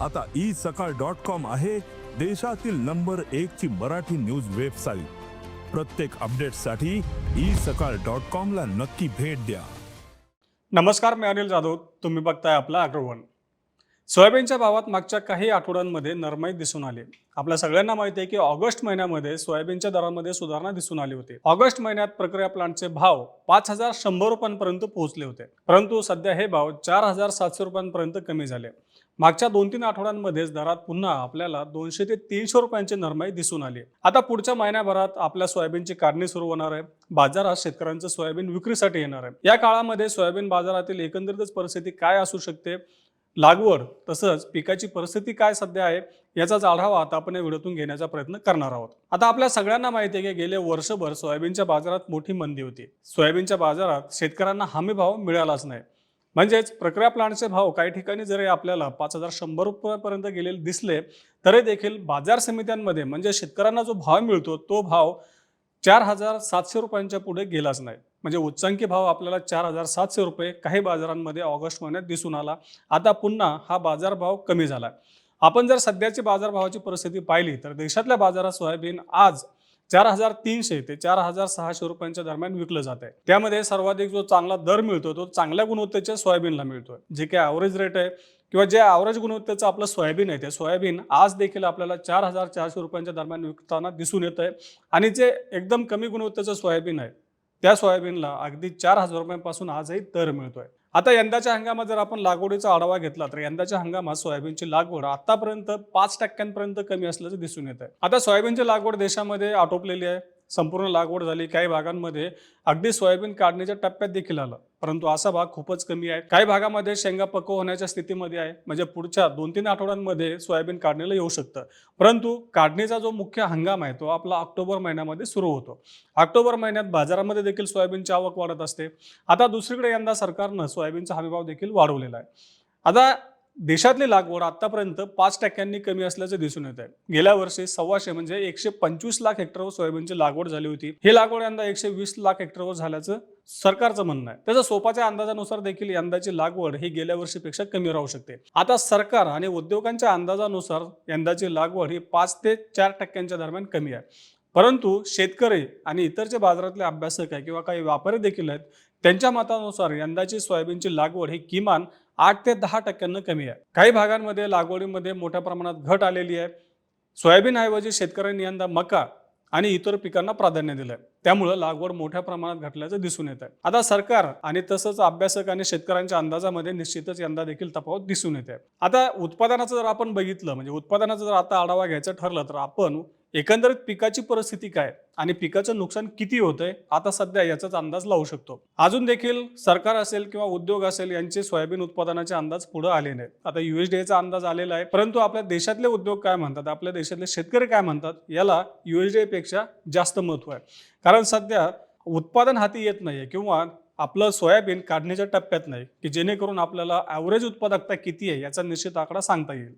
आता ई सकाळ dot com आहे देशातील नंबर एक ची मराठी न्यूज वेबसाईट. प्रत्येक अपडेटसाठी ई सकाळ डॉट कॉम ला नक्की भेट द्या. नमस्कार मी अनिल जाधव. तुम्ही बघताय आपला अग्रवन सोयाबीनच्या भावात मागच्या काही आठवड्यांमध्ये नरमाई दिसून आली. आपल्या सगळ्यांना माहिती आहे की ऑगस्ट महिन्यामध्ये सोयाबीनच्या दरामध्ये सुधारणा दिसून आली होती. ऑगस्ट महिन्यात प्रक्रिया प्लांटचे भाव पाच हजार शंभर रुपयांपर्यंत पोहोचले होते. परंतु सध्या हे भाव चार हजार सातशे रुपयांपर्यंत कमी झाले. मागच्या दोन तीन आठवड्यांमध्येच दरात पुन्हा आपल्याला दोनशे ते तीनशे रुपयांची नरमाई दिसून आली आता पुढच्या महिन्याभरात आपल्या सोयाबीनची काढणी सुरू होणार आहे. बाजारात शेतकऱ्यांचं सोयाबीन विक्रीसाठी येणार आहे. या काळामध्ये सोयाबीन बाजारातील एकंदरीतच परिस्थिती काय असू शकते? लागवड तसंच पिकाची परिस्थिती काय सध्या आहे? याचाच आढावा आता आपण या व्हिडिओतून घेण्याचा प्रयत्न करणार आहोत. आता आपल्या सगळ्यांना माहिती आहे की गेले वर्षभर सोयाबीनच्या बाजारात मोठी मंदी होती. सोयाबीनच्या बाजारात शेतकऱ्यांना हमी भाव मिळालाच नाही. म्हणजेच प्रक्रिया प्लांटचे भाव काही ठिकाणी जरी आपल्याला पाच हजार शंभर रुपयापर्यंत गेलेले दिसले तरी देखील बाजार समित्यांमध्ये म्हणजे शेतकऱ्यांना जो भाव मिळतो तो भाव चार हजार सातशे रुपयांच्या पुढे गेलाच नाही. म्हणजे उच्चांकी भाव आपल्याला चार हजार सातशे रुपये काही बाजारांमध्ये ऑगस्ट महिन्यात दिसून आला. आता पुन्हा हा बाजारभाव कमी झाला. आपण जर सध्याची बाजारभावाची परिस्थिती पाहिली तर देशातल्या बाजारात सोयाबीन आज चार हजार तीनशे ते चार हजार सहाशे रुपयांच्या दरम्यान विकलं जात आहे. त्यामध्ये सर्वाधिक जो चांगला दर मिळतो तो चांगल्या गुणवत्तेच्या सोयाबीनला मिळतोय. जे काही ॲव्हरेज रेट आहे किंवा जे ॲव्हरेज गुणवत्तेचं आपलं सोयाबीन आहे ते सोयाबीन आज देखील आपल्याला चार हजार चारशे रुपयांच्या दरम्यान विकताना दिसून येत आहे. आणि जे एकदम कमी गुणवत्तेचं सोयाबीन आहे त्या सोयाबीनला अगदी चार हजार रुपयांपासून आजही दर मिळतोय. आता यंदाच्या हंगामात जर आपण लागवडीचा आढावा घेतला तर यंदाच्या हंगामात सोयाबीनची लागवड आतापर्यंत पाच टक्क्यांपर्यंत कमी असल्याचं दिसून येत आहे आता सोयाबीनची लागवड देशामध्ये आटोपलेली आहे. संपूर्ण लागवड झाली. काही भागांमध्ये अगदी सोयाबीन काढण्याच्या टप्प्यात देखील आलं. परंतु असा भाग खूपच कमी आहे. काही भागामध्ये शेंगा पक्व होण्याच्या स्थितीमध्ये आहे. म्हणजे पुढच्या दोन तीन आठवड्यांमध्ये सोयाबीन काढणीला येऊ शकतं. परंतु काढणीचा जो मुख्य हंगाम आहे तो आपला ऑक्टोबर महिन्यामध्ये सुरू होतो. ऑक्टोबर महिन्यात बाजारामध्ये देखील सोयाबीनची आवक वाढत असते. आता दुसरीकडे यंदा सरकारनं सोयाबीनचा हमीभाव देखील वाढवलेला आहे. आता देशातली लागवड आतापर्यंत पाच टक्क्यांनी कमी असल्याचं दिसून येत आहे. गेल्या वर्षी सव्वाशे म्हणजे एकशे पंचवीस लाख हेक्टरवर सोयाबीनची लागवड झाली होती. ही लागवड यंदा एकशे वीस लाख हेक्टरवर झाल्याचं सरकारचं म्हणणं आहे. त्याच्या सोपाच्या अंदाजानुसार देखील यंदाची लागवड ही गेल्या वर्षीपेक्षा कमी राहू शकते. आता सरकार आणि उद्योगांच्या अंदाजानुसार यंदाची लागवड ही पाच ते चार टक्क्यांच्या दरम्यान कमी आहे. परंतु शेतकरी आणि इतर जे बाजारातले अभ्यासक आहे किंवा काही व्यापारी देखील आहेत त्यांच्या मतानुसार यंदाची सोयाबीनची लागवड ही किमान आठ ते दहा टक्क्यांना कमी आहे. काही भागांमध्ये लागवडीमध्ये मोठ्या प्रमाणात घट आलेली आहे. सोयाबीनऐवजी शेतकऱ्यांनी यंदा मका आणि इतर पिकांना प्राधान्य दिलंय. त्यामुळं लागवड मोठ्या प्रमाणात घटल्याचं दिसून येत आहे आता सरकार आणि तसंच अभ्यासक आणि शेतकऱ्यांच्या अंदाजामध्ये निश्चितच यंदा देखील तफावत दिसून येते. आता उत्पादनाचं जर आपण बघितलं म्हणजे उत्पादनाचा जर आता आढावा घ्यायचा ठरलं तर आपण एकंदरीत पिकाची परिस्थिती काय आणि पिकाचं नुकसान किती होतंय आता सध्या याचाच अंदाज लावू शकतो. अजून देखील सरकार असेल किंवा उद्योग असेल यांचे सोयाबीन उत्पादनाचे अंदाज पुढे आले नाहीत. आता युएसडीएचा अंदाज आलेला आहे. परंतु आपल्या देशातले उद्योग काय म्हणतात आपल्या देशातले शेतकरी काय म्हणतात याला युएसडी पेक्षा जास्त महत्त्व आहे. कारण सध्या उत्पादन हाती येत नाहीये किंवा आपलं सोयाबीन काढण्याच्या टप्प्यात नाही की जेणेकरून आपल्याला ॲव्हरेज उत्पादकता किती आहे याचा निश्चित आकडा सांगता येईल.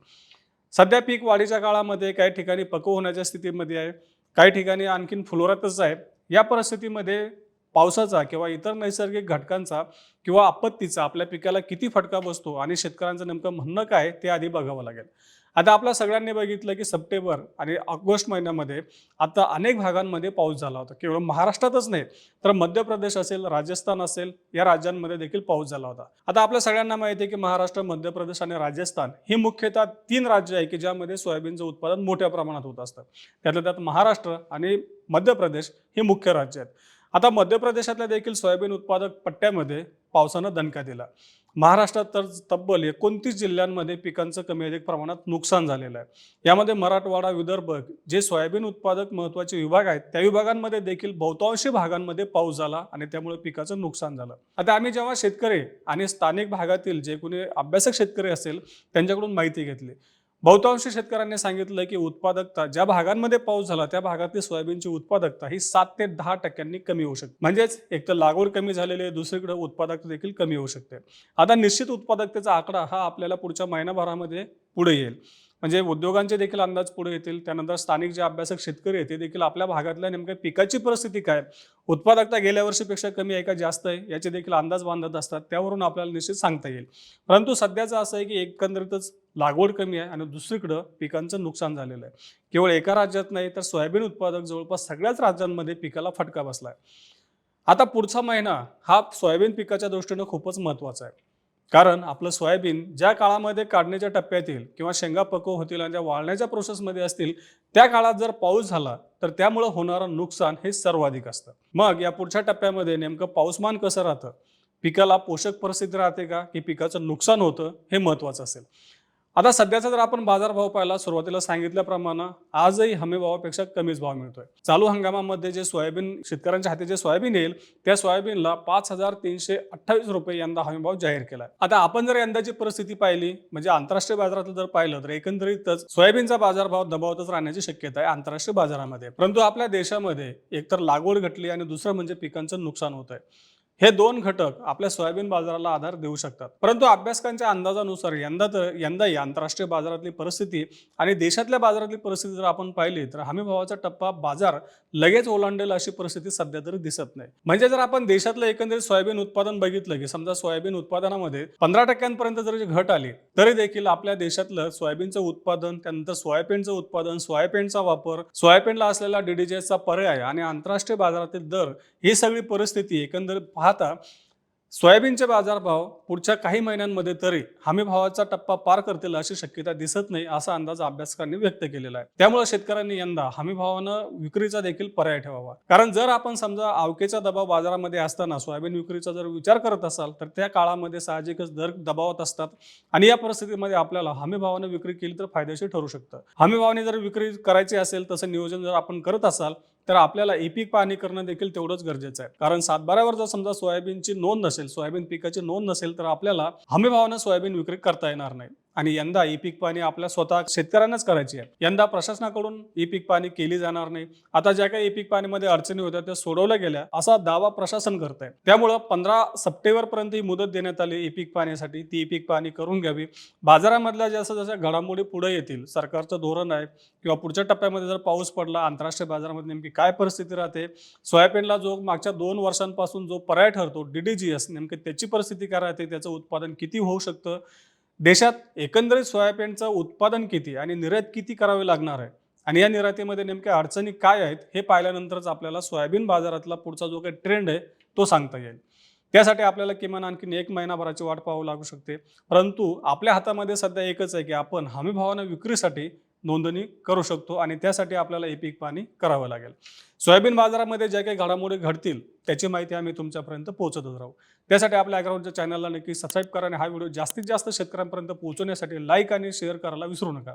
सध्या पीक वाढीच्या काळामध्ये काही ठिकाणी पक्व होण्याच्या स्थितीमध्ये आहे. काही ठिकाणी आणखीन फुलोरातच आहे. या परिस्थितीमध्ये पावसाचा किंवा इतर नैसर्गिक घटकांचा किंवा आपत्तीचा आपल्या पिकाला किती फटका बसतो आणि शेतकऱ्यांचं नेमकं म्हणणं काय ते आधी बघावं लागेल. आता आपल्या सगळ्यांनी बघितलं की सप्टेंबर आणि ऑगस्ट महिन्यामध्ये आता अनेक भागांमध्ये पाऊस झाला होता. केवळ महाराष्ट्रातच नाही तर मध्य प्रदेश असेल राजस्थान असेल या राज्यांमध्ये देखील पाऊस झाला होता. आता आपल्या सगळ्यांना माहिती आहे की महाराष्ट्र मध्य प्रदेश आणि राजस्थान ही मुख्यतः तीन राज्य आहे की ज्यामध्ये सोयाबीनचं उत्पादन मोठ्या प्रमाणात होत असतं. त्यातल्या त्यात महाराष्ट्र आणि मध्य प्रदेश ही मुख्य राज्य आहेत. आता मध्य प्रदेशातल्या देखील सोयाबीन उत्पादक पट्ट्यामध्ये पावसानं दणका दिला. महाराष्ट्रात तर तब्बल एकोणतीस जिल्ह्यांमध्ये पिकांचं कमी अधिक प्रमाणात नुकसान झालेलं आहे. यामध्ये मराठवाडा विदर्भ जे सोयाबीन उत्पादक महत्त्वाचे विभाग आहेत त्या विभागांमध्ये देखील बहुतांशी भागांमध्ये पाऊस झाला आणि त्यामुळे पिकाचं नुकसान झालं. आता आम्ही जेव्हा शेतकरी आणि स्थानिक भागातील जे कोणी अभ्यासक शेतकरी असेल त्यांच्याकडून माहिती घेतली. बहुतांश शेतकऱ्यांनी सांगितलं की उत्पादकता ज्या भागांमध्ये पाऊस झाला त्या भागातली सोयाबीनची उत्पादकता ही सात ते दहा टक्क्यांनी कमी होऊ शकते. म्हणजेच एक तर लागवड कमी झालेली आहे दुसरीकडे उत्पादकता देखील कमी होऊ शकते. आता निश्चित उत्पादकतेचा आकडा हा आपल्याला पुढच्या महिनाभरामध्ये पुढे येईल. म्हणजे उद्योगांचे देखील अंदाज पुढे येतील. त्यानंतर स्थानिक जे अभ्यासक शेतकरी आहेत ते देखील आपल्या भागातल्या नेमक्या पिकाची परिस्थिती काय उत्पादकता गेल्या वर्षीपेक्षा कमी आहे का? जास्त आहे? याचे देखील अंदाज बांधत असतात. त्यावरून आपल्याला निश्चित सांगता येईल. परंतु सध्याचं असं आहे की एकंदरीतच लागवड कमी आहे आणि दुसरीकडं पिकांचं नुकसान झालेलं आहे. केवळ एका राज्यात नाही तर सोयाबीन उत्पादक जवळपास सगळ्याच राज्यांमध्ये पिकाला फटका बसला आहे आता पुढचा महिना हा सोयाबीन पिकाच्या दृष्टीनं खूपच महत्त्वाचा आहे. कारण आपलं सोयाबीन ज्या काळामध्ये काढण्याच्या टप्प्यात येईल किंवा शेंगा पकव होतील आणि ज्या वाळण्याच्या प्रोसेसमध्ये असतील त्या काळात जर पाऊस झाला तर त्यामुळं होणारं नुकसान हे सर्वाधिक असतं. मग या पुढच्या टप्प्यामध्ये नेमकं पाऊसमान कसं राहतं? पिकाला पोषक परिस्थिती राहते का? की पिकाचं नुकसान होतं? हे महत्त्वाचं असेल. आता सध्याचा जर आपण बाजारभाव पाहिला सुरुवातीला सांगितल्याप्रमाणे आजही हमी भावापेक्षा कमीच भाव मिळतोय. चालू हंगामामध्ये जे सोयाबीन शेतकऱ्यांच्या हाती जे सोयाबीन येईल त्या सोयाबीनला पाच हजार तीनशे अठ्ठावीस रुपये यंदा हमी भाव जाहीर केलाय. आता आपण जर यंदाची परिस्थिती पाहिली म्हणजे आंतरराष्ट्रीय बाजारात जर पाहिलं तर एकंदरीतच सोयाबीनचा बाजारभाव दबावतच राहण्याची शक्यता आहे आंतरराष्ट्रीय बाजारामध्ये. परंतु आपल्या देशामध्ये एकतर लागवड घटली आणि दुसरं म्हणजे पिकांचं नुकसान होत आहे हे दोन घटक आपल्या सोयाबीन बाजाराला आधार देऊ शकतात. परंतु अभ्यासकांच्या अंदाजानुसार यंदा तर यंदाही आंतरराष्ट्रीय बाजारातली परिस्थिती आणि देशातल्या बाजारातली परिस्थिती जर आपण पाहिली तर हमी भावाचा टप्पा बाजार लगेच ओलांडेल अशी परिस्थिती सध्या तरी दिसत नाही. म्हणजे जर आपण देशातलं एकंदरीत सोयाबीन उत्पादन बघितलं की समजा सोयाबीन उत्पादनामध्ये पंधरा टक्क्यांपर्यंत जर घट आली तरी देखील आपल्या देशातलं सोयाबीनचं उत्पादन त्यानंतर सोयाबीनचं उत्पादन सोयाबीनचा वापर सोयाबीनला असलेला डीडीजेचा पर्याय आणि आंतरराष्ट्रीय बाजारातील दर ही सगळी परिस्थिती एकंदरीत पाहता सोयाबीनचे बाजारभाव पुढच्या काही महिन्यांमध्ये तरी हमी भावाचा टप्पा पार करतील अशी शक्यता दिसत नाही असा अंदाज अभ्यासकांनी व्यक्त केलेला आहे. त्यामुळे शेतकऱ्यांनी यंदा हमी भावानं विक्रीचा देखील पर्याय ठेवावा. कारण जर आपण समजा आवकेचा दबाव बाजारामध्ये असताना सोयाबीन विक्रीचा जर विचार करत असाल तर त्या काळामध्ये साहजिकच दर दबावत असतात आणि या परिस्थितीमध्ये आपल्याला हमी भावानं विक्री केली तर फायदेशीर ठरू शकतं. हमी भावाने जर विक्री करायची असेल तसं नियोजन जर आपण करत असाल तर आपल्याला ई पीक पाहणी करणं देखील तेवढंच गरजेचं आहे. कारण सातबाऱ्यावर जर समजा सोयाबीनची नोंद नसेल सोयाबीन पिकाची नोंद नसेल तर आपल्याला हमीभावानं सोयाबीन विक्री करता येणार नाही. आणि यंदा ई पीक पाणी आपल्या स्वतः शेतकऱ्यांनाच करायची आहे. यंदा प्रशासनाकडून ई पीक पाणी केली जाणार नाही. आता ज्या काही ई पीक पाणीमध्ये अडचणी होत्या त्या सोडवल्या गेल्या. असा दावा प्रशासन करत आहे त्यामुळं पंधरा सप्टेंबर पर्यंत ही मुदत देण्यात आली ई पीक पाण्यासाठी. ती ई पीक पाणी करून घ्यावी. बाजारामधल्या जसं जसं घडामोडी पुढे येतील सरकारचं धोरण आहे किंवा पुढच्या टप्प्यामध्ये जर पाऊस पडला आंतरराष्ट्रीय बाजारामध्ये नेमकी काय परिस्थिती राहते? सोयाबीनला जो मागच्या दोन वर्षांपासून जो पर्याय ठरतो डीडीजीएस नेमकी त्याची परिस्थिती काय राहते? त्याचं उत्पादन किती होऊ शकतं? देशात एकंदरीत सोयाबीनचं उत्पादन किती आणि निर्यात किती करावी लागणार आहे? आणि या निर्यातीमध्ये नेमक्या अडचणी काय आहेत हे पाहिल्यानंतरच आपल्याला सोयाबीन बाजारातला पुढचा जो काही ट्रेंड आहे तो सांगता येईल. त्यासाठी आपल्याला किमान आणखीन एक महिनाभराची वाट पाहावी लागू शकते. परंतु आपल्या हातामध्ये सध्या एकच आहे की आपण हमी भावानं विक्रीसाठी नोंदणी करू शकतो आणि त्यासाठी आपल्याला हे पीक पाणी करावं लागेल. सोयाबीन बाजारामध्ये ज्या काही घडामोडी घडतील त्याची माहिती आम्ही तुमच्यापर्यंत पोहोचतच राहू. त्यासाठी आपल्या अग्राउंडच्या चॅनलला नक्की सबस्क्राईब करा आणि हा व्हिडिओ जास्तीत जास्त शेतकऱ्यांपर्यंत पोहोचवण्यासाठी लाईक आणि शेअर करायला विसरू नका.